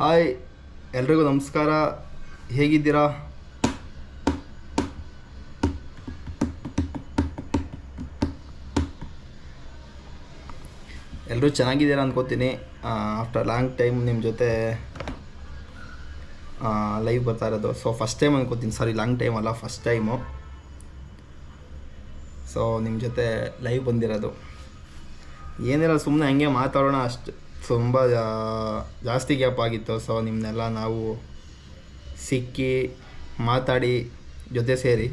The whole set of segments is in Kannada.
ಹಾಯ್, ಎಲ್ರಿಗೂ ನಮಸ್ಕಾರ. ಹೇಗಿದ್ದೀರಾ? ಎಲ್ಲರೂ ಚೆನ್ನಾಗಿದ್ದೀರಾ ಅಂದ್ಕೋತೀನಿ ಆಫ್ಟರ್ ಲಾಂಗ್ ಟೈಮ್ ನಿಮ್ಮ ಜೊತೆ ಲೈವ್ ಬರ್ತಾ ಇರೋದು. ಸೊ ಫಸ್ಟ್ ಟೈಮ್ ಅಂದ್ಕೋತೀನಿ ಸಾರಿ ಲಾಂಗ್ ಟೈಮ್ ಅಲ್ಲ ಫಸ್ಟ್ ಟೈಮು ಸೊ ನಿಮ್ಮ ಜೊತೆ ಲೈವ್ ಬಂದಿರೋದು. ಏನಿಲ್ಲ ಸುಮ್ಮನೆ ಹಂಗೆ ಮಾತಾಡೋಣ ಅಷ್ಟು. ತುಂಬ ಜಾಸ್ತಿ ಗ್ಯಾಪ್ ಆಗಿತ್ತು. ಸೊ ನಿಮ್ಮನ್ನೆಲ್ಲ ನಾವು ಸಿಕ್ಕಿ ಮಾತಾಡಿ ಜೊತೆ ಸೇರಿ.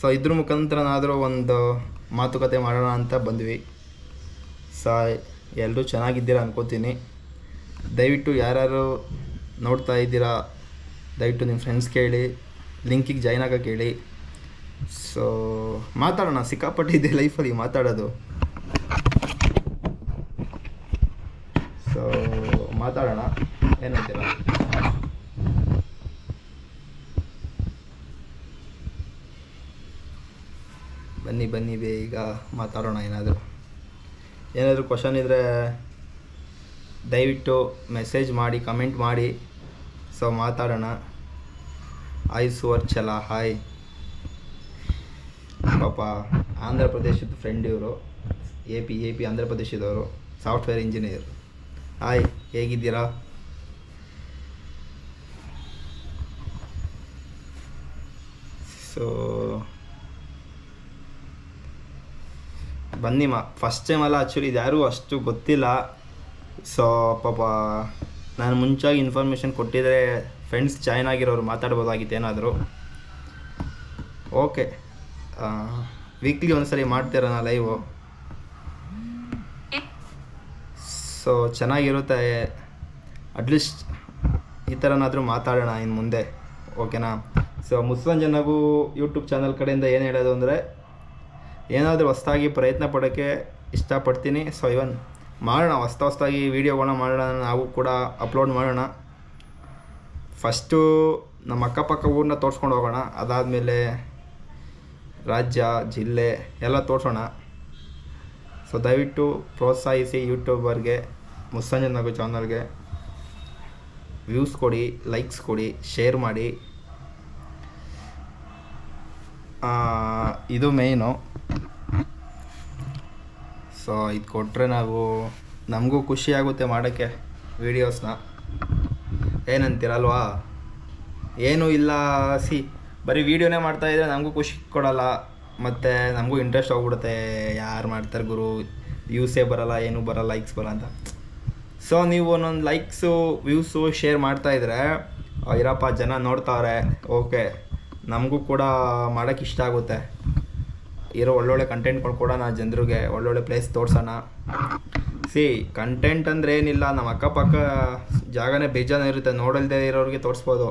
ಸೊ ಇದ್ರ ಮುಖಾಂತರನಾದರೂ ಒಂದು ಮಾತುಕತೆ ಮಾಡೋಣ ಅಂತ ಬಂದ್ವಿ. ಸೊ ಎಲ್ಲರೂ ಚೆನ್ನಾಗಿದ್ದೀರಾ ಅನ್ಕೋತೀನಿ. ದಯವಿಟ್ಟು ಯಾರ್ಯಾರು ನೋಡ್ತಾ ಇದ್ದೀರಾ, ದಯವಿಟ್ಟು ನಿಮ್ಮ ಫ್ರೆಂಡ್ಸ್ ಕೇಳಿ ಲಿಂಕಿಗೆ ಜಾಯ್ನ್ ಆಗೋಕೆ ಕೇಳಿ. ಸೊ ಮಾತಾಡೋಣ. ಸಿಕ್ಕಾಪಟ್ಟಿದ್ದೆ ಲೈಫಲ್ಲಿ ಮಾತಾಡೋದು ಸೊ ಮಾತಾಡೋಣ ಏನಂತೀರ? ಬನ್ನಿ ಬನ್ನಿ, ಬೇಗ ಮಾತಾಡೋಣ ಏನಾದರೂ. ಏನಾದರೂ ಕ್ವಶನ್ ಇದ್ದರೆ ದಯವಿಟ್ಟು ಮೆಸೇಜ್ ಮಾಡಿ ಕಮೆಂಟ್ ಮಾಡಿ. ಸೊ ಮಾತಾಡೋಣ. ಹಾಯ್ ಸುವರ್ಚಲ. ಹಾಯ್ ಪಾಪ ಆಂಧ್ರ ಪ್ರದೇಶದ ಫ್ರೆಂಡ್ ಇವರು. A P A P Andhra ಪ್ರದೇಶದವರು. Software engineer hi ಹೇಗಿದ್ದೀರಾ? ಸೊ ಬನ್ನಿ ಮಾ ಫಸ್ಟ್ ಟೈಮ್ ಅಲ್ಲ ಆ್ಯಕ್ಚುಲಿ ಇದು ಯಾರೂ ಅಷ್ಟು ಗೊತ್ತಿಲ್ಲ. ಸೊ ಪಾಪ, ನಾನು ಮುಂಚಾಗಿ ಇನ್ಫಾರ್ಮೇಷನ್ ಕೊಟ್ಟಿದ್ರೆ ಫ್ರೆಂಡ್ಸ್ ಜಾಯ್ನ್ ಆಗಿರೋರು ಮಾತಾಡ್ಬೋದಾಗಿತ್ತು ಏನಾದರೂ ಓಕೆ ವೀಕ್ಲಿ ಒಂದ್ಸರಿ ಮಾಡ್ತೀರಾ ನಾ ಲೈವು ಸೊ ಚೆನ್ನಾಗಿರುತ್ತೆ. ಅಟ್ಲೀಸ್ಟ್ ಈ ಥರನಾದರೂ ಮಾತಾಡೋಣ ಇನ್ನು ಮುಂದೆ. ಓಕೆನಾ ಸೊ ಮುಸ್ಸಂಜನಗೂ ಯೂಟ್ಯೂಬ್ ಚಾನಲ್ ಕಡೆಯಿಂದ ಏನು ಹೇಳೋದು ಅಂದರೆ, ಏನಾದರೂ ಹೊಸ್ದಾಗಿ ಪ್ರಯತ್ನ ಪಡೋಕ್ಕೆ ಇಷ್ಟಪಡ್ತೀನಿ. ಸೊ ಇವನ್ ಮಾಡೋಣ, ಹೊಸ್ತ ಹೊಸ್ದಾಗಿ ವೀಡಿಯೋಗಳನ್ನ ಮಾಡೋಣ, ನಾವು ಕೂಡ ಅಪ್ಲೋಡ್ ಮಾಡೋಣ. ಫಸ್ಟು ನಮ್ಮ ಅಕ್ಕಪಕ್ಕ ಊರನ್ನ ತೋರಿಸ್ಕೊಂಡು ಹೋಗೋಣ. ಅದಾದಮೇಲೆ ರಾಜ್ಯ, ಜಿಲ್ಲೆ ಎಲ್ಲ ತೋರಿಸೋಣ. ಸೊ ದಯವಿಟ್ಟು ಪ್ರೋತ್ಸಾಹಿಸಿ ಯೂಟ್ಯೂಬರ್ಗೆ ಮುಸ್ಸಂಜನ್ ನಗು ಚಾನಲ್ಗೆ ವ್ಯೂಸ್ ಕೊಡಿ, ಲೈಕ್ಸ್ ಕೊಡಿ, ಶೇರ್ ಮಾಡಿ. ಇದು ಮೇಯ್ನು. ಸೊ, ಇದು ಕೊಟ್ಟರೆ ನಾವು, ನಮಗೂ ಖುಷಿಯಾಗುತ್ತೆ ಮಾಡೋಕ್ಕೆ ವೀಡಿಯೋಸ್ನ ಏನಂತೀರಲ್ವಾ? ಏನೂ ಇಲ್ಲ, ಸಿ, ಬರೀ ವೀಡಿಯೋನೇ ಮಾಡ್ತಾಯಿದ್ರೆ ನಮಗೂ ಖುಷಿ ಕೊಡಲ್ಲ. ಮತ್ತು ನಮಗೂ ಇಂಟ್ರೆಸ್ಟ್ ಹೋಗ್ಬಿಡುತ್ತೆ ಯಾರು ಮಾಡ್ತಾರೆ ಗುರು? ವ್ಯೂಸೇ ಬರಲ್ಲ, ಏನೂ ಬರಲ್ಲ ಲೈಕ್ಸ್ ಬರಲ್ಲ ಅಂತ. ಸೊ ನೀವು ಒಂದೊಂದು ಲೈಕ್ಸು ವ್ಯೂಸು ಶೇರ್ ಮಾಡ್ತಾ ಇದ್ರೆ ಇರಪ್ಪ, ಜನ ನೋಡ್ತಾವ್ರೆ ಓಕೆ ನಮಗೂ ಕೂಡ ಮಾಡೋಕ್ಕೆ ಇಷ್ಟ ಆಗುತ್ತೆ. ಇರೋ ಒಳ್ಳೊಳ್ಳೆ ಕಂಟೆಂಟ್ಗಳು ಕೊಡೋಣ ಜನರಿಗೆ, ಒಳ್ಳೊಳ್ಳೆ ಪ್ಲೇಸ್ ತೋರ್ಸೋಣ. ಸಿ ಕಂಟೆಂಟ್ ಅಂದರೆ ಏನಿಲ್ಲ ನಮ್ಮ ಅಕ್ಕಪಕ್ಕ ಜಾಗನೇ ಬೇಜಾನ ಇರುತ್ತೆ, ನೋಡಲ್ದೇ ಇರೋರಿಗೆ ತೋರಿಸ್ಬೋದು.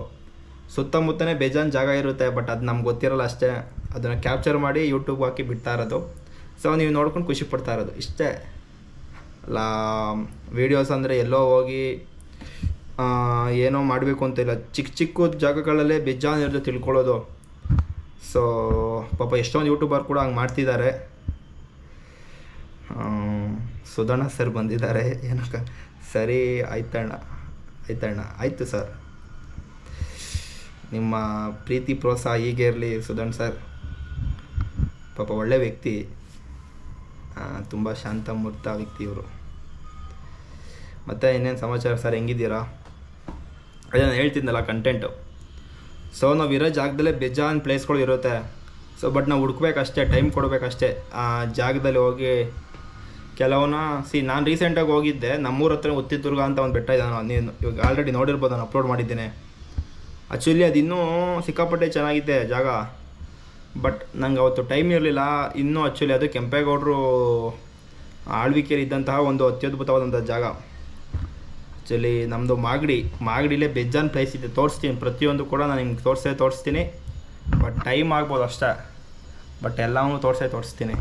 ಸುತ್ತಮುತ್ತನೇ ಬೇಜಾನ್ ಜಾಗ ಇರುತ್ತೆ ಬಟ್ ಅದು ನಮ್ಗೆ ಗೊತ್ತಿರಲ್ಲ ಅಷ್ಟೇ. ಅದನ್ನು ಕ್ಯಾಪ್ಚರ್ ಮಾಡಿ ಯೂಟ್ಯೂಬ್ ಹಾಕಿ ಬಿಡ್ತಾ ಇರೋದು. ಸೊ ನೀವು ನೋಡ್ಕೊಂಡು ಖುಷಿ ಪಡ್ತಾ ಇರೋದು, ಇಷ್ಟೇ. ಲಾ ವೀಡಿಯೋಸ್ ಅಂದರೆ ಎಲ್ಲೋ ಹೋಗಿ ಏನೋ ಮಾಡಬೇಕು ಅಂತಿಲ್ಲ. ಚಿಕ್ಕ ಚಿಕ್ಕ ಜಾಗಗಳಲ್ಲೇ ಬೇಜಾನ್ ಇರೋದು ತಿಳ್ಕೊಳ್ಳೋದು. ಸೊ ಪಾಪ ಎಷ್ಟೊಂದು ಯೂಟ್ಯೂಬರ್ ಕೂಡ ಹಂಗೆ ಮಾಡ್ತಿದ್ದಾರೆ. ಸುಧಣ್ಣ ಸರ್ ಬಂದಿದ್ದಾರೆ. ಏನಕ್ಕ? ಸರಿ, ಆಯ್ತಣ್ಣ. ಆಯ್ತಣ್ಣ. ಆಯಿತು ಸರ್ ನಿಮ್ಮ ಪ್ರೀತಿ, ಪ್ರೋತ್ಸಾಹ ಹೀಗೆ ಇರಲಿ ಸುಧಣ್ ಸರ್ ಪಾಪ ಒಳ್ಳೆ ವ್ಯಕ್ತಿ. ತುಂಬ ಶಾಂತ ಮೂರ್ತ ವ್ಯಕ್ತಿ ಇವರು ಮತ್ತು ಇನ್ನೇನು ಸಮಾಚಾರ ಸರ್, ಹೆಂಗಿದ್ದೀರಾ? ಅದೇ ನಾನು ಹೇಳ್ತಿದ್ನಲ್ಲ ಕಂಟೆಂಟು ಸೊ ನಾವು ಇರೋ ಜಾಗದಲ್ಲೇ ಬೇಜಾನ್ ಪ್ಲೇಸ್ಗಳು ಇರುತ್ತೆ. ಸೊ ಬಟ್ ನಾವು ಹುಡ್ಕಬೇಕಷ್ಟೇ ಟೈಮ್ ಕೊಡಬೇಕಷ್ಟೇ. ಆ, ಜಾಗದಲ್ಲಿ ಹೋಗಿ ಕೆಲವನ್ನ ಸಿ ನಾನು ರೀಸೆಂಟಾಗಿ ಹೋಗಿದ್ದೆ. ನಮ್ಮೂರ ಹತ್ರ ಉತ್ತಿದುರ್ಗ ಅಂತ ಒಂದು ಬೆಟ್ಟ ಇದೆ. ನಾನು ಇವಾಗ ಆಲ್ರೆಡಿ ನೋಡಿರ್ಬೋದು, ನಾನು ಅಪ್ಲೋಡ್ ಮಾಡಿದ್ದೇನೆ. ಆ್ಯಕ್ಚುಲಿ ಅದು ಇನ್ನೂ ಸಿಕ್ಕಾಪಟ್ಟೆ ಚೆನ್ನಾಗಿದೆ ಜಾಗ. ಬಟ್ ನಂಗೆ ಅವತ್ತು ಟೈಮ್ ಇರಲಿಲ್ಲ. ಇನ್ನೂ ಆ್ಯಕ್ಚುಲಿ ಅದು ಕೆಂಪೇಗೌಡರು ಆಳ್ವಿಕೆಯಲ್ಲಿ ಇದ್ದಂತಹ ಒಂದು ಅತ್ಯದ್ಭುತವಾದಂಥ ಜಾಗ. ಆ್ಯಕ್ಚುಲಿ ನಮ್ಮದು ಮಾಗಡಿ, ಮಾಗಡಿಲೇ ಬೆಜ್ಜಾನ್ ಪ್ಲೇಸ್ ಇದೆ. ತೋರಿಸ್ತೀನಿ, ಪ್ರತಿಯೊಂದು ಕೂಡ ನಾನು ನಿಮ್ಗೆ ತೋರಿಸೇ ತೋರಿಸ್ತೀನಿ. ಬಟ್ ಟೈಮ್ ಆಗ್ಬೋದು ಅಷ್ಟೇ. ಬಟ್ ಎಲ್ಲವೂ ತೋರಿಸೇ ತೋರಿಸ್ತೀನಿ.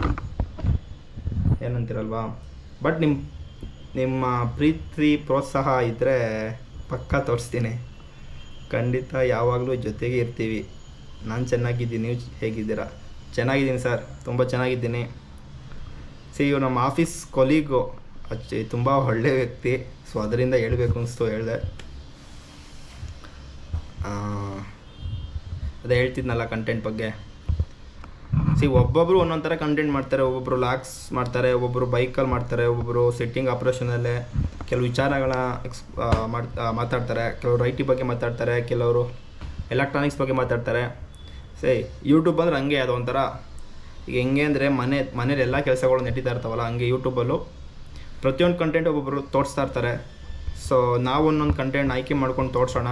ಏನಂತೀರಲ್ವಾ? ಬಟ್ ನಿಮ್ಮ ನಿಮ್ಮ ಪ್ರೀತಿ, ಪ್ರೋತ್ಸಾಹ ಇದ್ದರೆ ಪಕ್ಕಾ ತೋರಿಸ್ತೀನಿ. ಖಂಡಿತ ಯಾವಾಗಲೂ ಜೊತೆಗೆ ಇರ್ತೀವಿ. ನಾನು ಚೆನ್ನಾಗಿದ್ದೀನಿ, ನೀವು ಹೇಗಿದ್ದೀರಾ? ಚೆನ್ನಾಗಿದ್ದೀನಿ ಸರ್. ತುಂಬ ಚೆನ್ನಾಗಿದ್ದೀನಿ. ಸಿ ಇವು ನಮ್ಮ ಆಫೀಸ್ ಕೊಲೀಗು ಅಚ್ಚಿ, ತುಂಬ ಒಳ್ಳೆ ವ್ಯಕ್ತಿ. ಸೊ ಅದರಿಂದ ಹೇಳಬೇಕು ಅನಿಸ್ತು, ಹೇಳಿದೆ. ಅದೇ ಹೇಳ್ತಿದ್ನಲ್ಲ ಕಂಟೆಂಟ್ ಬಗ್ಗೆ. ಸಿ ಒಬ್ಬೊಬ್ಬರು ಒಂದೊಂದು ಥರ ಕಂಟೆಂಟ್ ಮಾಡ್ತಾರೆ ಒಬ್ಬೊಬ್ಬರು ಲಾಕ್ಸ್ ಮಾಡ್ತಾರೆ ಒಬ್ಬೊಬ್ಬರು ಬೈಕಲ್ಲಿ ಮಾಡ್ತಾರೆ ಒಬ್ಬೊಬ್ಬರು ಸೆಟ್ಟಿಂಗ್ ಆಪ್ರೇಷನಲ್ಲೇ ಕೆಲವು ವಿಚಾರಗಳ ಎಕ್ಸ್ ಮಾತಾಡ್ತಾರೆ ಕೆಲವರು ಐ ಟಿ ಬಗ್ಗೆ ಮಾತಾಡ್ತಾರೆ, ಕೆಲವರು ಎಲೆಕ್ಟ್ರಾನಿಕ್ಸ್ ಬಗ್ಗೆ ಮಾತಾಡ್ತಾರೆ. ಸೇ ಯೂಟ್ಯೂಬ್ ಅಂದ್ರೆ ಹಂಗೆ ಅದೊಂಥರ. ಈಗ ಹೆಂಗೆ ಅಂದರೆ ಮನೆ, ಮನೇಲಿ ಎಲ್ಲ ಕೆಲಸಗಳು ನಡೀತಾ ಇರ್ತಾವಲ್ಲ, ಹಂಗೆ ಯೂಟ್ಯೂಬಲ್ಲಿ ಪ್ರತಿಯೊಂದು ಕಂಟೆಂಟ್ ಒಬ್ಬೊಬ್ಬರು ತೋರಿಸ್ತಾ ಇರ್ತಾರೆ. ಸೊ ನಾವು ಒಂದೊಂದು ಕಂಟೆಂಟ್ ಆಯ್ಕೆ ಮಾಡ್ಕೊಂಡು ತೋರಿಸೋಣ.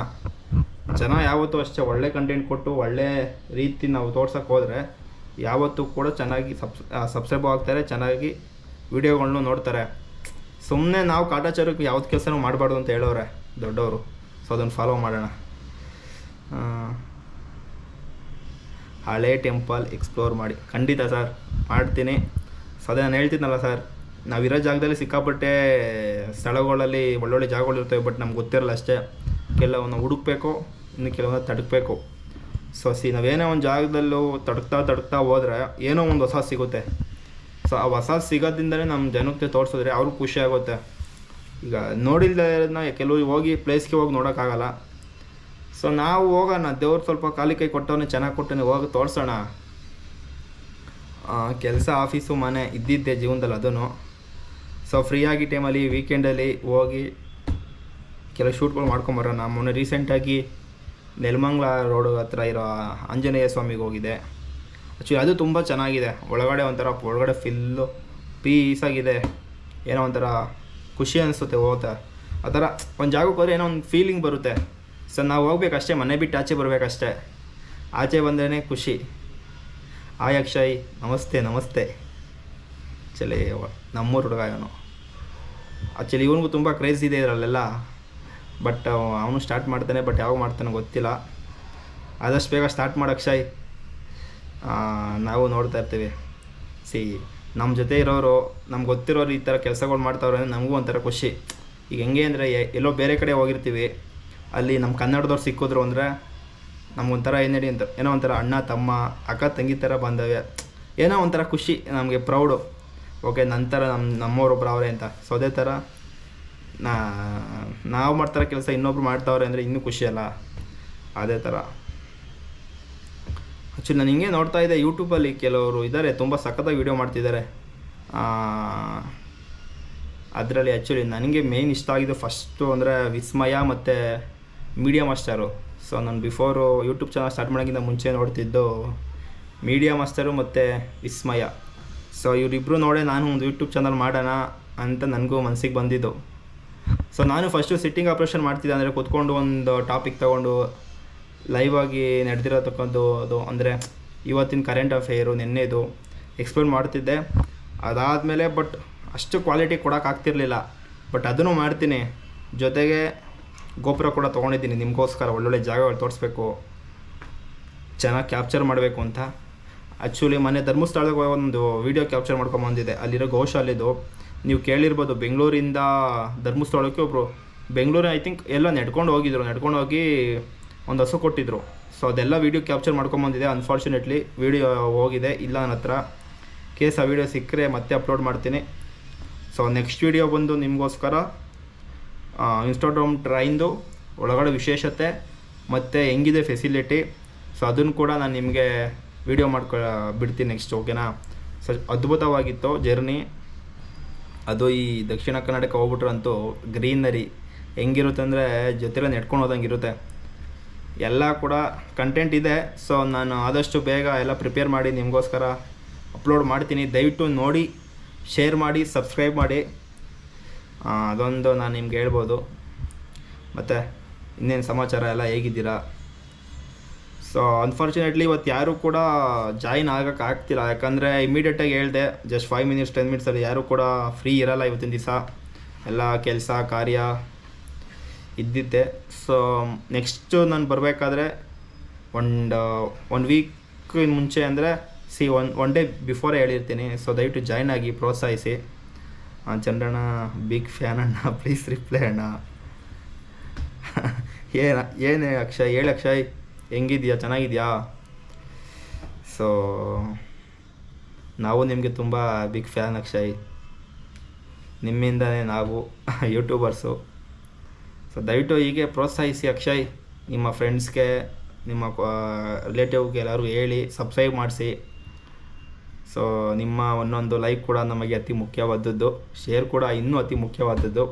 ಜನ ಯಾವತ್ತೂ ಅಷ್ಟೇ ಒಳ್ಳೆ ಕಂಟೆಂಟ್ ಕೊಟ್ಟು, ಒಳ್ಳೆ ರೀತಿ ನಾವು ತೋರ್ಸೋಕ್ಕೆ ಹೋದರೆ ಯಾವತ್ತೂ ಕೂಡ ಚೆನ್ನಾಗಿ ಸಬ್ಸ್ ಸಬ್ಸ್ಕ್ರೈಬ್ ಆಗ್ತಾರೆ, ಚೆನ್ನಾಗಿ ವಿಡಿಯೋಗಳನ್ನೂ ನೋಡ್ತಾರೆ. ಸುಮ್ಮನೆ ನಾವು ಕಾಟಾಚಾರಕ್ಕೆ ಯಾವ್ದು ಕೆಲಸನೂ ಮಾಡಬಾರ್ದು ಅಂತ ಹೇಳೋರೆ ದೊಡ್ಡವರು. ಸೊ ಅದನ್ನು ಫಾಲೋ ಮಾಡೋಣ. ಹಳೆ ಟೆಂಪಲ್ ಎಕ್ಸ್ಪ್ಲೋರ್ ಮಾಡಿ. ಖಂಡಿತ ಸರ್ ಮಾಡ್ತೀನಿ. ಸೊ ಅದೇ ನಾನು ಹೇಳ್ತಿದ್ನಲ್ಲ ಸರ್ ನಾವಿರೋ ಜಾಗದಲ್ಲಿ ಸಿಕ್ಕಾಪಟ್ಟೆ ಸ್ಥಳಗಳಲ್ಲಿ ಒಳ್ಳೊಳ್ಳೆ ಜಾಗಗಳು ಇರ್ತವೆ, ಬಟ್ ನಮ್ಗೆ ಗೊತ್ತಿರಲ್ಲ ಅಷ್ಟೇ. ಕೆಲವನ್ನ ಹುಡುಕ್ಬೇಕು, ಇನ್ನು ಕೆಲವೊಂದು ತಡಕಬೇಕು. ಸೊ ಸಿ ನಾವೇನೋ ಒಂದು ಜಾಗದಲ್ಲೂ ತಡಕ್ತಾ ತಡಕ್ತಾ ಹೋದ್ರೆ ಏನೋ ಒಂದು ಹೊಸ ಸಿಗುತ್ತೆ. ಸೊ ಆ ಹೊಸ ಸಿಗೋದ್ರಿಂದಲೇ ನಮ್ಮ ಜನಕ್ಕೆ ತೋರಿಸಿದ್ರೆ ಅವ್ರಿಗೂ ಖುಷಿ ಆಗುತ್ತೆ. ಈಗ ನೋಡಿಲ್ದೇ ಇರೋದನ್ನ ಕೆಲವು ಹೋಗಿ ಪ್ಲೇಸ್ಗೆ ಹೋಗಿ ನೋಡೋಕ್ಕಾಗಲ್ಲ. ಸೊ ನಾವು ಹೋಗೋಣ, ದೇವ್ರು ಸ್ವಲ್ಪ ಖಾಲಿ ಕೈ ಕೊಟ್ಟವನೇ, ಚೆನ್ನಾಗಿ ಕೊಟ್ಟವನೇ ಹೋಗಿ ತೋರಿಸೋಣ. ಕೆಲಸ, ಆಫೀಸು, ಮನೆ, ಇದ್ದಿದ್ದೆ ಜೀವನದಲ್ಲಿ ಅದನ್ನು ಸೊ ಫ್ರೀಯಾಗಿ ಟೈಮಲ್ಲಿ ವೀಕೆಂಡಲ್ಲಿ ಹೋಗಿ ಕೆಲವು ಶೂಟ್ಗಳು ಮಾಡ್ಕೊಂಬರೋಣ ಮೊನ್ನೆ ರೀಸೆಂಟಾಗಿ ನೆಲಮಂಗ್ಲ ರೋಡ್ ಹತ್ರ ಇರೋ ಆಂಜನೇಯ ಸ್ವಾಮಿಗೆ ಹೋಗಿದೆ ಆ್ಯಕ್ಚುಲಿ ಅದು ತುಂಬ ಚೆನ್ನಾಗಿದೆ. ಒಳಗಡೆ ಒಂಥರ ಒಳಗಡೆ ಫಿಲ್ಲು ಪೀಸಾಗಿದೆ ಏನೋ ಒಂಥರ ಖುಷಿ ಅನಿಸುತ್ತೆ ಹೋಗ್ತಾ. ಆ ಥರ ಒಂದು ಜಾಗಕ್ಕೆ ಹೋದರೆ ಏನೋ ಒಂದು ಫೀಲಿಂಗ್ ಬರುತ್ತೆ. ಸೊ ನಾವು ಹೋಗ್ಬೇಕಷ್ಟೇ, ಮನೆ ಬಿಟ್ಟು ಆಚೆ ಬರಬೇಕಷ್ಟೇ. ಆಚೆ ಬಂದ್ರೇ ಖುಷಿ. ಆಯ್ ನಮಸ್ತೆ ನಮಸ್ತೆ. ಆ್ಯಕ್ಚುಲಿ ನಮ್ಮೂರು ಹುಡುಗ ಇವನು. ಆ್ಯಕ್ಚುಲಿ ಇವನಿಗೂ ತುಂಬ ಕ್ರೇಜ್ ಇದೆ ಇದರಲ್ಲೆಲ್ಲ. ಬಟ್ ಅವನು ಸ್ಟಾರ್ಟ್ ಮಾಡ್ತಾನೆ ಬಟ್ ಯಾವಾಗ ಮಾಡ್ತಾನೆ ಗೊತ್ತಿಲ್ಲ. ಆದಷ್ಟು ಬೇಗ ಸ್ಟಾರ್ಟ್ ಮಾಡೋಕೆ ಅಕ್ಷಯ್ ನಾವು ನೋಡ್ತಾ ಇರ್ತೀವಿ. ಸಿ ನಮ್ಮ ಜೊತೆ ಇರೋರು ನಮ್ಗೆ ಗೊತ್ತಿರೋರು ಈ ಥರ ಕೆಲಸಗಳು ಮಾಡ್ತಾವ್ರೆ ನಮಗೂ ಒಂಥರ ಖುಷಿ. ಈಗ ಹೆಂಗೆ ಅಂದರೆ ಎಲ್ಲೋ ಬೇರೆ ಕಡೆ ಹೋಗಿರ್ತೀವಿ. ಅಲ್ಲಿ ನಮ್ಮ ಕನ್ನಡದವ್ರು ಸಿಕ್ಕಿದ್ರು ಅಂದರೆ ನಮ್ಗೊಂಥರ ಏನು ನಡಿ ಅಂತ, ಏನೋ ಒಂಥರ ಅಣ್ಣ, ತಮ್ಮ, ಅಕ್ಕ, ತಂಗಿ ಥರ ಬಾಂಧವ್ಯ ಏನೋ ಒಂಥರ ಖುಷಿ ನಮಗೆ, ಪ್ರೌಡು. ಓಕೆ, ನಂತರ ನಮ್ಮ ನಮ್ಮವರೊಬ್ರು ಅವರೇ ಅಂತ. ಸೊ ಅದೇ ಥರ ನಾ, ನಾವು ಮಾಡ್ತಾರ ಕೆಲಸ ಇನ್ನೊಬ್ರು ಮಾಡ್ತಾವ್ರೆ ಅಂದರೆ ಇನ್ನೂ ಖುಷಿ ಅಲ್ಲ. ಅದೇ ಥರ ಆ್ಯಕ್ಚುಲಿ ನಾನು ಹಿಂಗೆ ನೋಡ್ತಾ ಇದ್ದೆ ಯೂಟ್ಯೂಬಲ್ಲಿ ಕೆಲವರು ಇದ್ದಾರೆ ತುಂಬ ಸಖತ್ತಾಗಿ ವೀಡಿಯೋ ಮಾಡ್ತಿದ್ದಾರೆ ಅದರಲ್ಲಿ ಆ್ಯಕ್ಚುಲಿ ನನಗೆ ಮೇಯ್ನ್ ಇಷ್ಟ ಆಗಿದ್ದು ಫಸ್ಟು ಅಂದರೆ ವಿಸ್ಮಯ ಮತ್ತು ಮೀಡಿಯಾ ಮಾಸ್ಟರು ಸೊ ನಾನು ಬಿಫೋರು ಯೂಟ್ಯೂಬ್ ಚಾನಲ್ ಸ್ಟಾರ್ಟ್ ಮಾಡೋಕ್ಕಿಂತ ಮುಂಚೆ ನೋಡ್ತಿದ್ದು ಮೀಡಿಯಾ ಮಾಸ್ಟರು ಮತ್ತು ವಿಸ್ಮಯ. ಸೊ ಇವರಿಬ್ಬರು ನೋಡೇ ನಾನು ಒಂದು ಯೂಟ್ಯೂಬ್ ಚಾನಲ್ ಮಾಡೋಣ ಅಂತ ನನಗೂ ಮನಸ್ಸಿಗೆ ಬಂದಿದ್ದು. ಸೊ ನಾನು ಫಸ್ಟು ಸಿಟ್ಟಿಂಗ್ ಆಪ್ರೇಷನ್ ಮಾಡ್ತಿದ್ದೆ ಅಂದರೆ ಕೂತ್ಕೊಂಡು ಒಂದು ಟಾಪಿಕ್ ತೊಗೊಂಡು ಲೈವ್ ಆಗಿ ನಡೆದಿರತಕ್ಕಂಥದ್ದು ಅದು. ಅಂದರೆ ಇವತ್ತಿನ ಕರೆಂಟ್ ಅಫೇರು ನಿನ್ನೆದು ಎಕ್ಸ್ಪ್ಲೇನ್ ಮಾಡ್ತಿದ್ದೆ. ಅದಾದಮೇಲೆ ಬಟ್ ಅಷ್ಟು ಕ್ವಾಲಿಟಿ ಕೊಡೋಕ್ಕಾಗ್ತಿರ್ಲಿಲ್ಲ ಬಟ್ ಅದನ್ನು ಮಾಡ್ತೀನಿ. ಜೊತೆಗೆ ಗೋಪುರ ಕೂಡ ತೊಗೊಂಡಿದ್ದೀನಿ. ನಿಮಗೋಸ್ಕರ ಒಳ್ಳೊಳ್ಳೆ ಜಾಗಗಳು ತೋರಿಸ್ಬೇಕು. ಚೆನ್ನಾಗಿ ಕ್ಯಾಪ್ಚರ್ ಮಾಡಬೇಕು ಅಂತ. ಆ್ಯಕ್ಚುಲಿ ಮೊನ್ನೆ ಧರ್ಮಸ್ಥಳದಾಗ ಒಂದು ವೀಡಿಯೋ ಕ್ಯಾಪ್ಚರ್ ಮಾಡ್ಕೊಂಬಂದಿದೆ ಅಲ್ಲಿರೋ ಗೋಶಾಲೆದು. ನೀವು ಕೇಳಿರ್ಬೋದು, ಬೆಂಗಳೂರಿಂದ ಧರ್ಮಸ್ಥಳಕ್ಕೆ ಒಬ್ಬರು ಬೆಂಗಳೂರು ಐ ಥಿಂಕ್ ಎಲ್ಲ ನಡ್ಕೊಂಡು ಹೋಗಿದ್ರು. ನಡ್ಕೊಂಡು ಹೋಗಿ ಒಂದು ಹಸು ಕೊಟ್ಟಿದ್ರು. ಸೊ ಅದೆಲ್ಲ ವೀಡಿಯೋ ಕ್ಯಾಪ್ಚರ್ ಮಾಡ್ಕೊಂಬಂದಿದೆ ಅನ್ಫಾರ್ಚುನೇಟ್ಲಿ ವೀಡಿಯೋ ಹೋಗಿದೆ. ಇಲ್ಲ ನನ್ನ ಹತ್ರ. ಕೇಸ್ ಆ ವೀಡಿಯೋ ಸಿಕ್ಕರೆ ಮತ್ತೆ ಅಪ್ಲೋಡ್ ಮಾಡ್ತೀನಿ. ಸೊ ನೆಕ್ಸ್ಟ್ ವೀಡಿಯೋ ಬಂದು ನಿಮಗೋಸ್ಕರ ಇನ್ಸ್ಟಾಗ್ರಾಮ್ ಟ್ರೈನ್ದು ಒಳಗಡೆ ವಿಶೇಷತೆ ಮತ್ತು ಹೆಂಗಿದೆ ಫೆಸಿಲಿಟಿ ಸೊ ಅದನ್ನು ಕೂಡ ನಾನು ನಿಮಗೆ ವೀಡಿಯೋ ಮಾಡ್ಕೊ, ಬಿಡ್ತೀನಿ ನೆಕ್ಸ್ಟ್ ಓಕೆನಾ ಸ, ಅದ್ಭುತವಾಗಿತ್ತು ಜರ್ನಿ ಅದು ಈ ದಕ್ಷಿಣ ಕನ್ನಡಕ್ಕೆ ಹೋಗ್ಬಿಟ್ರಂತೂ ಗ್ರೀನರಿ ಹೆಂಗಿರುತ್ತೆ ಅಂದರೆ ಜೊತೆಲೆ ನೆಡ್ಕೊಂಡು ಹೋದಂಗೆ ಇರುತ್ತೆ ಎಲ್ಲ ಕೂಡ ಕಂಟೆಂಟ್ ಇದೆ. ಸೊ ನಾನು ಆದಷ್ಟು ಬೇಗ ಎಲ್ಲ ಪ್ರಿಪೇರ್ ಮಾಡಿ ನಿಮಗೋಸ್ಕರ ಅಪ್ಲೋಡ್ ಮಾಡ್ತೀನಿ. ದಯವಿಟ್ಟು ನೋಡಿ ಶೇರ್ ಮಾಡಿ ಸಬ್ಸ್ಕ್ರೈಬ್ ಮಾಡಿ. ಅದೊಂದು ನಾನು ನಿಮ್ಗೆ ಹೇಳ್ಬೋದು. ಮತ್ತು ಇನ್ನೇನು ಸಮಾಚಾರ ಎಲ್ಲ ಹೇಗಿದ್ದೀರಾ? ಸೊ ಅನ್ಫಾರ್ಚುನೇಟ್ಲಿ ಇವತ್ತು ಯಾರೂ ಕೂಡ ಜಾಯಿನ್ ಆಗಕ್ಕೆ ಆಗ್ತಿಲ್ಲ. ಯಾಕಂದರೆ ಇಮಿಡಿಯೇಟಾಗಿ ಹೇಳಿದೆ ಜಸ್ಟ್ ಫೈವ್ ಮಿನಿಟ್ಸ್ ಟೆನ್ ಮಿನಿಟ್ಸಲ್ಲಿ ಯಾರೂ ಕೂಡ ಫ್ರೀ ಇರಲ್ಲ ಇವತ್ತಿನ ದಿವಸ. ಎಲ್ಲ ಕೆಲಸ, ಕಾರ್ಯ ಇದ್ದಿದ್ದೆ. ಸೊ ನೆಕ್ಸ್ಟು ನಾನು ಬರಬೇಕಾದ್ರೆ ಒಂದು ಒನ್ ವೀಕ್ ಮುಂಚೆ ಅಂದರೆ see one one day before ಹೇಳಿರ್ತೀನಿ. ಸೊ ದಯವಿಟ್ಟು ಜಾಯ್ನ್ ಆಗಿ, ಪ್ರೋತ್ಸಾಹಿಸಿ. ಚಂದ್ರಣ್ಣ ಬಿಗ್ ಫ್ಯಾನ್ ಅಣ್ಣ ಪ್ಲೀಸ್ ರಿಪ್ಲೈ ಅಣ್ಣ. ಏನ, ಏನೇ ಅಕ್ಷಯ್, ಹೇಳಿ ಅಕ್ಷಯ್. ಹೆಂಗಿದ್ಯಾ? ಚೆನ್ನಾಗಿದ್ಯಾ? ಸೊ ನಾವು ನಿಮಗೆ ತುಂಬ ಬಿಗ್ ಫ್ಯಾನ್ ಅಕ್ಷಯ್. ನಿಮ್ಮಿಂದನೇ ನಾವು ಯೂಟ್ಯೂಬರ್ಸು ಸೊ ದಯವಿಟ್ಟು ಹೀಗೆ ಪ್ರೋತ್ಸಾಹಿಸಿ ಅಕ್ಷಯ್. ನಿಮ್ಮ ಫ್ರೆಂಡ್ಸ್ಗೆ ನಿಮ್ಮ ರಿಲೇಟಿವ್ಗೆ ಎಲ್ಲರೂ ಹೇಳಿ ಸಬ್ಸ್ಕ್ರೈಬ್ ಮಾಡಿಸಿ. ಸೊ ನಿಮ್ಮ ಒಂದೊಂದು ಲೈಕ್ ಕೂಡ ನಮಗೆ ಅತಿ ಮುಖ್ಯವಾದದ್ದು. ಶೇರ್ ಕೂಡ ಇನ್ನೂ ಅತಿ ಮುಖ್ಯವಾದದ್ದು.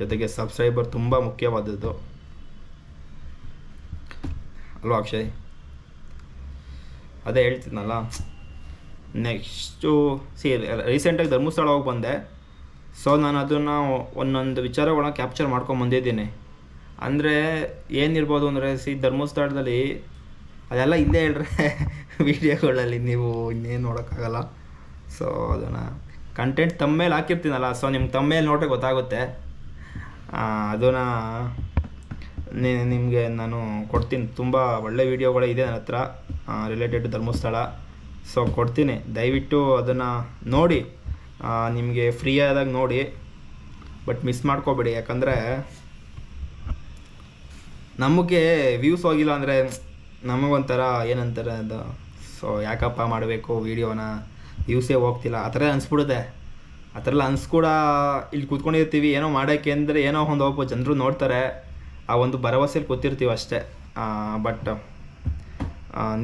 ಜೊತೆಗೆ ಸಬ್ಸ್ಕ್ರೈಬರ್ ತುಂಬ ಮುಖ್ಯವಾದದ್ದು. ಅಲ್ವಾ ಅಕ್ಷಯ್ ಅದೇ ಹೇಳ್ತಿದ್ನಲ್ಲ ನೆಕ್ಸ್ಟು ಸಿ ರೀಸೆಂಟಾಗಿ ಧರ್ಮಸ್ಥಳ ಹೋಗಿ ಬಂದೆ. ಸೊ ನಾನು ಅದನ್ನು ಒಂದೊಂದು ವಿಚಾರಗಳನ್ನ ಕ್ಯಾಪ್ಚರ್ ಮಾಡ್ಕೊಂಡು ಬಂದಿದ್ದೀನಿ. ಅಂದರೆ ಏನಿರ್ಬೋದು ಅಂದರೆ ಸಿ ಧರ್ಮಸ್ಥಳದಲ್ಲಿ ಅದೆಲ್ಲ ಇಲ್ಲೇ ಹೇಳ್ರೆ ವೀಡಿಯೋಗಳಲ್ಲಿ ನೀವು ಇನ್ನೇನು ನೋಡೋಕ್ಕಾಗಲ್ಲ. ಸೊ ಅದನ್ನು ಕಂಟೆಂಟ್ ತಮ್ಮ ಮೇಲೆ ಹಾಕಿರ್ತೀನಲ್ಲ ಸೊ ನಿಮ್ಮ ತಮ್ಮ ಮೇಲೆ ನೋಡ್ರೆ ಗೊತ್ತಾಗುತ್ತೆ. ಅದನ್ನು ನಿಮಗೆ ನಾನು ಕೊಡ್ತೀನಿ. ತುಂಬ ಒಳ್ಳೆ ವೀಡಿಯೋಗಳೇ ಇದೆ ನನ್ನ ಹತ್ರ ರಿಲೇಟೆಡ್ ಧರ್ಮಸ್ಥಳ. ಸೊ ಕೊಡ್ತೀನಿ. ದಯವಿಟ್ಟು ಅದನ್ನು ನೋಡಿ. ನಿಮಗೆ ಫ್ರೀ ಆದಾಗ ನೋಡಿ. ಬಟ್ ಮಿಸ್ ಮಾಡ್ಕೋಬೇಡಿ. ಯಾಕಂದರೆ ನಮಗೆ ವ್ಯೂಸ್ ಹೋಗಿಲ್ಲ ಅಂದರೆ ನಮಗೊಂಥರ ಏನಂತಾರೆ ಅದು? ಸೊ ಯಾಕಪ್ಪ ಮಾಡಬೇಕು ವೀಡಿಯೋನ? ವ್ಯೂಸೇ ಹೋಗ್ತಿಲ್ಲ. ಆ ಥರ ಅನಿಸ್ಬಿಡುತ್ತೆ. ಆ ಥರ ಎಲ್ಲ ಅನ್ಸ್ ಕೂಡ ಇಲ್ಲಿ ಕೂತ್ಕೊಂಡಿರ್ತೀವಿ. ಏನೋ ಮಾಡೋಕ್ಕೆ ಅಂದರೆ ಏನೋ ಒಂದು ಒಬ್ಬ ಜನರು ನೋಡ್ತಾರೆ. ಆ ಒಂದು ಭರವಸೆಯಲ್ಲಿ ಕೂತಿರ್ತೀವಿ ಅಷ್ಟೇ. ಬಟ್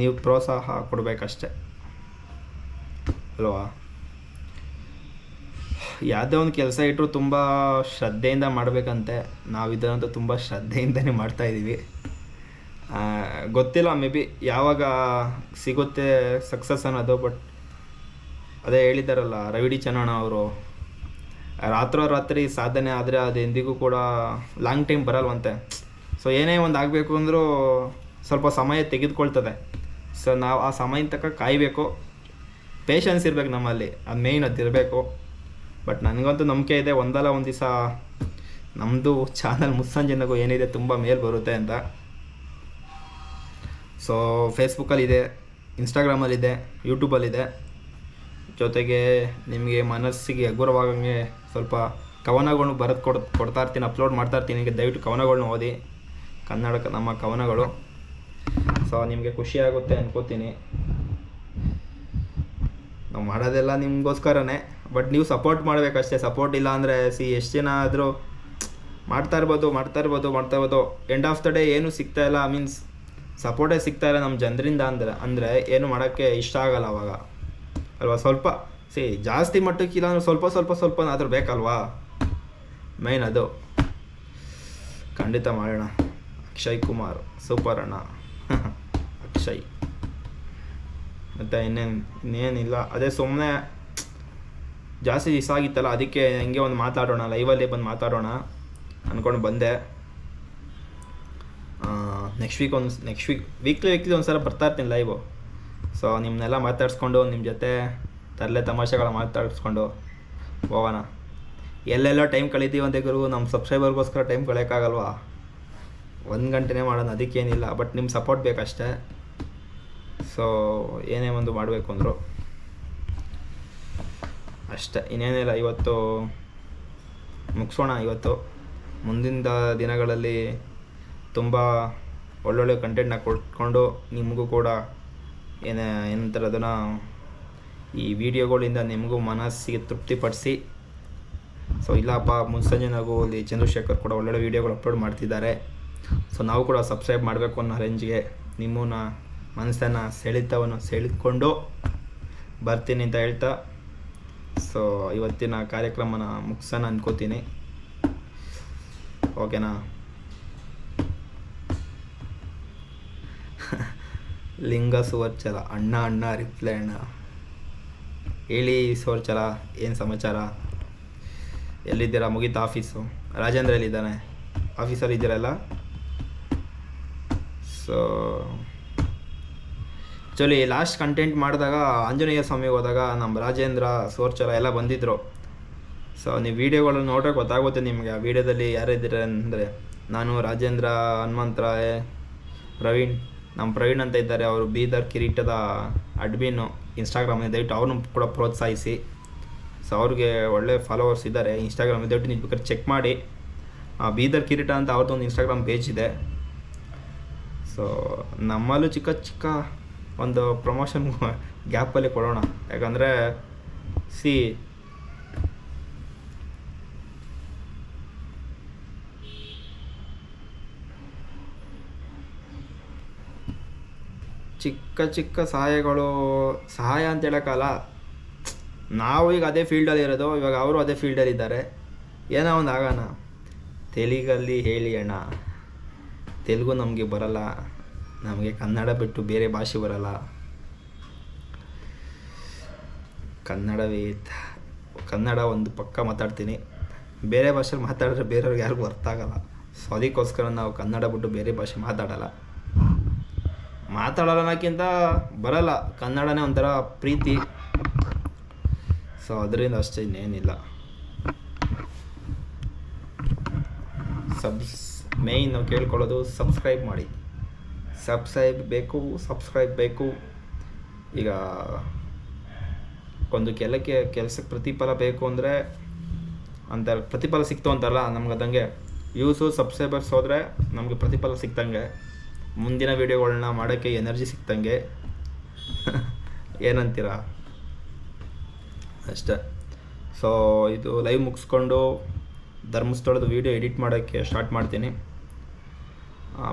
ನೀವು ಪ್ರೋತ್ಸಾಹ ಕೊಡಬೇಕಷ್ಟೆ. ಅಲ್ವಾ? ಯಾವುದೇ ಒಂದು ಕೆಲಸ ಇಟ್ಟರು ತುಂಬ ಶ್ರದ್ಧೆಯಿಂದ ಮಾಡಬೇಕಂತೆ. ನಾವು ಇದನ್ನಂತೂ ತುಂಬ ಶ್ರದ್ಧೆಯಿಂದನೇ ಮಾಡ್ತಾಯಿದ್ದೀವಿ ಗೊತ್ತಿಲ್ಲ, ಮೇ ಬಿ ಯಾವಾಗ ಸಿಗುತ್ತೆ ಸಕ್ಸಸ್ ಅನ್ನೋದು ಬಟ್ ಅದೇ ಹೇಳಿದ್ದಾರಲ್ಲ, ರವಿಡಿ ಚನ್ನಣ್ಣ ಅವರು. ರಾತ್ರೋರಾತ್ರಿ ಸಾಧನೆ ಆದರೆ ಅದು ಎಂದಿಗೂ ಕೂಡ ಲಾಂಗ್ ಟೈಮ್ ಬರಲ್ವಂತೆ. ಸೊ ಏನೇ ಒಂದು ಆಗಬೇಕು ಅಂದರೂ ಸ್ವಲ್ಪ ಸಮಯ ತೆಗೆದುಕೊಳ್ತದೆ. ಸೊ ನಾವು ಆ ಸಮಯ ತಕ್ಕ ಕಾಯಬೇಕು. ಪೇಷನ್ಸ್ ಇರಬೇಕು ನಮ್ಮಲ್ಲಿ. ಅದು ಮೇಯ್ನ್ ಅದು ಇರಬೇಕು. ಬಟ್ ನನಗಂತೂ ನಂಬಿಕೆ ಇದೆ, ಒಂದಲ್ಲ ಒಂದು ದಿವಸ ನಮ್ಮದು ಚಾನಲ್ ಮುಸ್ಸಂಜೆನಗೂ ಏನಿದೆ ತುಂಬ ಮೇಲ್ ಬರುತ್ತೆ ಅಂತ. ಸೊ ಫೇಸ್ಬುಕ್ಕಲ್ಲಿದೆ ಇನ್ಸ್ಟಾಗ್ರಾಮಲ್ಲಿದೆ ಯೂಟ್ಯೂಬಲ್ಲಿದೆ ಜೊತೆಗೆ ನಿಮಗೆ ಮನಸ್ಸಿಗೆ ಹಗುರವಾಗಂಗೆ ಸ್ವಲ್ಪ ಕವನಗಳನ್ನು ಬರೆದು ಕೊಡ್ ಕೊಡ್ತಾ ಇರ್ತೀನಿ ಅಪ್ಲೋಡ್ ಮಾಡ್ತಾ ಇರ್ತೀನಿ ನಿಮಗೆ ದಯವಿಟ್ಟು ಕವನಗಳನ್ನ ಓದಿ. ಕನ್ನಡ ನಮ್ಮ ಕವನಗಳು. ಸೊ ನಿಮಗೆ ಖುಷಿಯಾಗುತ್ತೆ ಅನ್ಕೋತೀನಿ. ನಾವು ಮಾಡೋದೆಲ್ಲ ನಿಮಗೋಸ್ಕರನೇ. ಬಟ್ ನೀವು ಸಪೋರ್ಟ್ ಮಾಡಬೇಕಷ್ಟೇ. ಸಪೋರ್ಟ್ ಇಲ್ಲ ಅಂದರೆ, ಸಿ, ಎಷ್ಟು ಜನ ಆದರೂ ಮಾಡ್ತಾ ಇರ್ಬೋದು ಮಾಡ್ತಾ ಇರ್ಬೋದು ಮಾಡ್ತಾ ಇರ್ಬೋದು ಎಂಡ್ ಆಫ್ ದ ಡೇ ಏನು ಸಿಗ್ತಾ ಇಲ್ಲ. ಮೀನ್ಸ್ ಸಪೋರ್ಟೇ ಸಿಗ್ತಾ ಇಲ್ಲ ನಮ್ಮ ಜನರಿಂದ ಅಂದರೆ ಅಂದರೆ ಏನು ಮಾಡೋಕ್ಕೆ ಇಷ್ಟ ಆಗಲ್ಲ ಅವಾಗ. ಅಲ್ವಾ? ಸ್ವಲ್ಪ ಸಿ, ಜಾಸ್ತಿ ಮಟ್ಟಕ್ಕಿಲ್ಲ ಅಂದ್ರೆ ಸ್ವಲ್ಪ ಸ್ವಲ್ಪ ಸ್ವಲ್ಪ ಆದರೂ ಬೇಕಲ್ವಾ? ಮೈನ್ ಅದು. ಖಂಡಿತ ಮಾಡೋಣ. ಅಕ್ಷಯ್ ಕುಮಾರ್ ಸೂಪರ್ ಅಣ್ಣ. ಅಕ್ಷಯ್. ಮತ್ತು ಇನ್ನೇನು, ಇನ್ನೇನಿಲ್ಲ. ಅದೇ ಸುಮ್ಮನೆ ಜಾಸ್ತಿ ದಿವಸ ಆಗಿತ್ತಲ್ಲ ಅದಕ್ಕೆ ಹಂಗೆ ಒಂದು ಮಾತಾಡೋಣ ಲೈವಲ್ಲೇ ಬಂದು ಮಾತಾಡೋಣ ಅಂದ್ಕೊಂಡು ಬಂದೆ. ನೆಕ್ಸ್ಟ್ ವೀಕ್ ಒಂದು ನೆಕ್ಸ್ಟ್ ವೀಕ್ ವೀಕ್ಲಿ ವೀಕ್ಲಿ ಒಂದು ಸಲ ಬರ್ತಾ ಇರ್ತೀನಿ ಲೈವು ಸೊ ನಿಮ್ಮನ್ನೆಲ್ಲ ಮಾತಾಡಿಸ್ಕೊಂಡು ನಿಮ್ಮ ಜೊತೆ ತರಲೆ ತಮಾಷೆಗಳ ಮಾತಾಡಿಸ್ಕೊಂಡು ಹೋಗೋಣ. ಎಲ್ಲೆಲ್ಲೋ ಟೈಮ್ ಕಳಿತೀವಿ ಅಂತ ಗುರು ನಮ್ಮ ಸಬ್ಸ್ಕ್ರೈಬರ್ಗೋಸ್ಕರ ಟೈಮ್ ಕಳೆಯೋಕ್ಕಾಗಲ್ವಾ? ಒಂದು ಗಂಟೆನೇ ಮಾಡೋಣ, ಅದಕ್ಕೇನಿಲ್ಲ ಬಟ್ ನಿಮ್ಮ ಸಪೋರ್ಟ್ ಬೇಕಷ್ಟೇ. ಸೊ ಏನೇ ಒಂದು ಮಾಡಬೇಕು ಅಂದರು. ಅಷ್ಟೇ, ಇನ್ನೇನಿಲ್ಲ, ಇವತ್ತು ಮುಗಿಸೋಣ, ಇವತ್ತು. ಮುಂದಿನ ದಿನಗಳಲ್ಲಿ ತುಂಬ ಒಳ್ಳೊಳ್ಳೆ ಕಂಟೆಂಟ್ನ ಕೊಟ್ಕೊಂಡು ನಿಮಗೂ ಕೂಡ ಏನೇ ಏನಂತಾರೆ ಅದನ್ನು ಈ ವಿಡಿಯೋಗಳಿಂದ ನಿಮಗೂ ಮನಸ್ಸಿಗೆ ತೃಪ್ತಿಪಡಿಸಿ. ಸೊ ಇಲ್ಲಪ್ಪ ಮುನ್ಸಂಜೆನಾಗೂ ಅಲ್ಲಿ ಚಂದ್ರಶೇಖರ್ ಕೂಡ ಒಳ್ಳೊಳ್ಳೆ ವೀಡಿಯೋಗಳು ಅಪ್ಲೋಡ್ ಮಾಡ್ತಿದ್ದಾರೆ. ಸೊ ನಾವು ಕೂಡ ಸಬ್ಸ್ಕ್ರೈಬ್ ಮಾಡಬೇಕು ಅನ್ನೋ ರೇಂಜ್ಗೆ ನಿಮ್ಮನ್ನ, ಮನಸ್ಸನ್ನು ಸೆಳೆತವನ್ನು ಸೆಳೆದುಕೊಂಡು ಬರ್ತೀನಿ ಅಂತ ಹೇಳ್ತಾ. ಸೊ ಇವತ್ತಿನ ಕಾರ್ಯಕ್ರಮನ ಮುಗಿಸೋಣ ಅನ್ಕೋತೀನಿ. ಓಕೆನಾ ಲಿಂಗ ಸುವರ್ಚಲ, ಅಣ್ಣ ಅಣ್ಣ ರಿಪ್ಲೈ ಅಣ್ಣ. ಹೇಳಿ ಸೋರ್ಚರ ಏನು ಸಮಾಚಾರ? ಎಲ್ಲಿದ್ದೀರಾ? ಮುಗೀತಾ ಆಫೀಸು ರಾಜೇಂದ್ರ ಎಲ್ಲಿದ್ದಾನೆ? ಆಫೀಸಲ್ಲಿ ಇದ್ದೀರಲ್ಲ ಸೊ ಆ್ಯಕ್ಚುಲಿ ಲಾಸ್ಟ್ ಕಂಟೆಂಟ್ ಮಾಡಿದಾಗ, ಆಂಜನೇಯ ಸ್ವಾಮಿಗೆ ಹೋದಾಗ ನಮ್ಮ ರಾಜೇಂದ್ರ ಸೋರ್ಚರ ಎಲ್ಲ ಬಂದಿದ್ದರು ಸೊ ನೀವು ವೀಡಿಯೋಗಳನ್ನು ನೋಡೋಕೆ ಗೊತ್ತಾಗುತ್ತೆ ನಿಮಗೆ, ಆ ವೀಡಿಯೋದಲ್ಲಿ ಯಾರಿದ್ದೀರ ಅಂದರೆ, ನಾನು ರಾಜೇಂದ್ರ ಹನುಮಂತರಾಯ್, ಪ್ರವೀಣ್. ನಮ್ಮ ಪ್ರವೀಣ್ ಅಂತ ಇದ್ದಾರೆ, ಅವರು ಬೀದರ್ ಕಿರೀಟದ ಅಡ್ಮಿನ್ನು ಇನ್ಸ್ಟಾಗ್ರಾಮ್ ದಯವಿಟ್ಟು ಅವ್ರನ್ನ ಕೂಡ ಪ್ರೋತ್ಸಾಹಿಸಿ. ಸೊ ಅವ್ರಿಗೆ ಒಳ್ಳೆ ಫಾಲೋವರ್ಸ್ ಇದ್ದಾರೆ. ಇನ್ಸ್ಟಾಗ್ರಾಮ್ ದಯವಿಟ್ಟು ನೀವು ಬೇಕಾದ್ರೆ ಚೆಕ್ ಮಾಡಿ. ಬೀದರ್ ಕಿರೀಟ ಅಂತ ಅವ್ರದ್ದೊಂದು ಇನ್ಸ್ಟಾಗ್ರಾಮ್ ಪೇಜ್ ಇದೆ. ಸೊ ನಮ್ಮಲ್ಲೂ ಚಿಕ್ಕ ಚಿಕ್ಕ ಒಂದು ಪ್ರಮೋಷನ್ ಗ್ಯಾಪಲ್ಲಿ ಕೊಡೋಣ. ಯಾಕಂದರೆ ಸಿ ಚಿಕ್ಕ ಚಿಕ್ಕ ಸಹಾಯಗಳು, ಸಹಾಯ ಅಂತ ಹೇಳೋಕ್ಕಲ್ಲ ನಾವು ಈಗ ಅದೇ ಫೀಲ್ಡಲ್ಲಿ ಇರೋದು, ಇವಾಗ ಅವರು ಅದೇ ಫೀಲ್ಡಲ್ಲಿ ಇದ್ದಾರೆ. ಏನೋ ಒಂದು ಆಗೋಣ. ತೆಲುಗಲ್ಲಿ ಹೇಳಿ ಅಣ್ಣ. ತೆಲುಗು ನಮಗೆ ಬರಲ್ಲ. ನಮಗೆ ಕನ್ನಡ ಬಿಟ್ಟು ಬೇರೆ ಭಾಷೆ ಬರಲ್ಲ. ಕನ್ನಡವೇ ಕನ್ನಡ ಒಂದು ಪಕ್ಕ ಮಾತಾಡ್ತೀನಿ. ಬೇರೆ ಭಾಷೆಲಿ ಮಾತಾಡಿದ್ರೆ ಬೇರೆಯವ್ರಿಗೆ ಯಾರಿಗೂ ಅರ್ಥ ಆಗಲ್ಲ. ಸೊ, ಅದಕ್ಕೋಸ್ಕರ ನಾವು ಕನ್ನಡ ಬಿಟ್ಟು ಬೇರೆ ಭಾಷೆ ಮಾತಾಡಲ್ಲ. ಮಾತಾಡಲ್ಲ ಅನ್ನೋಕ್ಕಿಂತ ಬರಲ್ಲ. ಕನ್ನಡನೇ ಒಂಥರ ಪ್ರೀತಿ. ಸೊ ಅದರಿಂದ ಅಷ್ಟೇ ಇನ್ನೇನಿಲ್ಲ. ಸಬ್ಸ್ ಮೇಯ್ನ್ ನಾವು ಕೇಳ್ಕೊಳ್ಳೋದು ಸಬ್ಸ್ಕ್ರೈಬ್ ಮಾಡಿ. ಸಬ್ಸ್ಕ್ರೈಬ್ ಬೇಕು ಸಬ್ಸ್ಕ್ರೈಬ್ ಬೇಕು. ಈಗ ಒಂದು ಕೆಲಕ್ಕೆ, ಕೆಲಸಕ್ಕೆ ಪ್ರತಿಫಲ ಬೇಕು ಅಂದರೆ ಅಂತ ಪ್ರತಿಫಲ ಸಿಕ್ತು ಅಂತಲ್ಲ ನಮ್ಗೆ ಅದಂಗೆ. ವ್ಯೂಸು ಸಬ್ಸ್ಕ್ರೈಬರ್ಸ್ ಹೋದರೆ ನಮಗೆ ಪ್ರತಿಫಲ ಸಿಕ್ತಂಗೆ ಮುಂದಿನ ವೀಡಿಯೋಗಳನ್ನ ಮಾಡೋಕ್ಕೆ ಎನರ್ಜಿ ಸಿಕ್ತಂಗೆ. ಏನಂತೀರಾ? ಅಷ್ಟೇ. ಸೊ ಇದು ಲೈವ್ ಮುಗಿಸ್ಕೊಂಡು ಧರ್ಮಸ್ಥಳದ ವೀಡಿಯೋ ಎಡಿಟ್ ಮಾಡೋಕ್ಕೆ ಸ್ಟಾರ್ಟ್ ಮಾಡ್ತೀನಿ.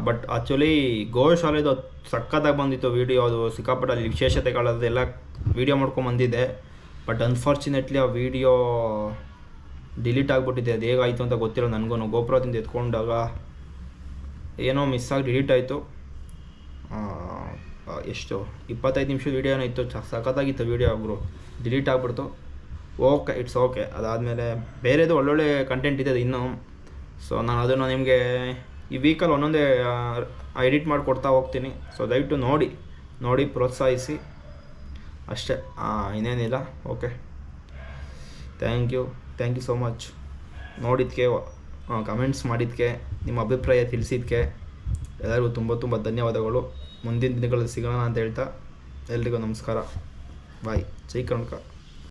ಬಟ್ ಆ್ಯಕ್ಚುಲಿ ಗೋಶಾಲೆದು ಸಕ್ಕತ್ತಾಗಿ ಬಂದಿತ್ತು ವೀಡಿಯೋ ಅದು. ಸಿಕ್ಕಾಪಟ್ಟೆ ಅಲ್ಲಿ ವಿಶೇಷತೆಗಳದೆಲ್ಲ ವೀಡಿಯೋ ಮಾಡ್ಕೊಂಡು ಬಂದಿದೆ. ಬಟ್ ಅನ್ಫಾರ್ಚುನೇಟ್ಲಿ ಆ ವೀಡಿಯೋ ಡಿಲೀಟ್ ಆಗಿಬಿಟ್ಟಿದೆ. ಅದು ಹೇಗಾಯಿತು ಅಂತ ಗೊತ್ತಿಲ್ಲ ನನಗೂ. ಗೋಪುರದಿಂದ ಎತ್ಕೊಂಡಾಗ ಏನೋ ಮಿಸ್ ಆಗಿ ಡಿಲೀಟ್ ಆಯಿತು. ಎಷ್ಟು? ಇಪ್ಪತ್ತೈದು ನಿಮಿಷದ ವೀಡಿಯೋ ಇತ್ತು. ಸಖತ್ತಾಗಿತ್ತು ವೀಡಿಯೋ ಒಬ್ಬರು ಡಿಲೀಟ್ ಆಗಿಬಿಡ್ತು. ಓಕೆ ಇಟ್ಸ್ ಓಕೆ ಅದಾದಮೇಲೆ ಬೇರೆದು ಒಳ್ಳೊಳ್ಳೆ ಕಂಟೆಂಟ್ ಇದೆ ಅದು ಇನ್ನೂ. ಸೊ ನಾನು ಅದನ್ನು ನಿಮಗೆ ಈ ವೀಕಲ್ಲಿ ಒಂದೊಂದೇ ಎಡಿಟ್ ಮಾಡಿ ಕೊಡ್ತಾ ಹೋಗ್ತೀನಿ. ಸೊ ದಯವಿಟ್ಟು ನೋಡಿ. ನೋಡಿ, ಪ್ರೋತ್ಸಾಹಿಸಿ. ಅಷ್ಟೇ. ಇನ್ನೇನಿಲ್ಲ. Okay thank you thank you so much ನೋಡಿದ್ಕೆ comments ಮಾಡಿದ್ದಕ್ಕೆ ನಿಮ್ಮ ಅಭಿಪ್ರಾಯ ತಿಳಿಸಿದ್ದಕ್ಕೆ ಎಲ್ಲರಿಗೂ ತುಂಬ ತುಂಬ ಧನ್ಯವಾದಗಳು. ಮುಂದಿನ ದಿನಗಳಲ್ಲಿ ಸಿಗೋಣ ಅಂತ ಹೇಳ್ತಾ ಎಲ್ರಿಗೂ ನಮಸ್ಕಾರ. ಬಾಯ್. ಜೈ ಕರ್ನಾಟಕ.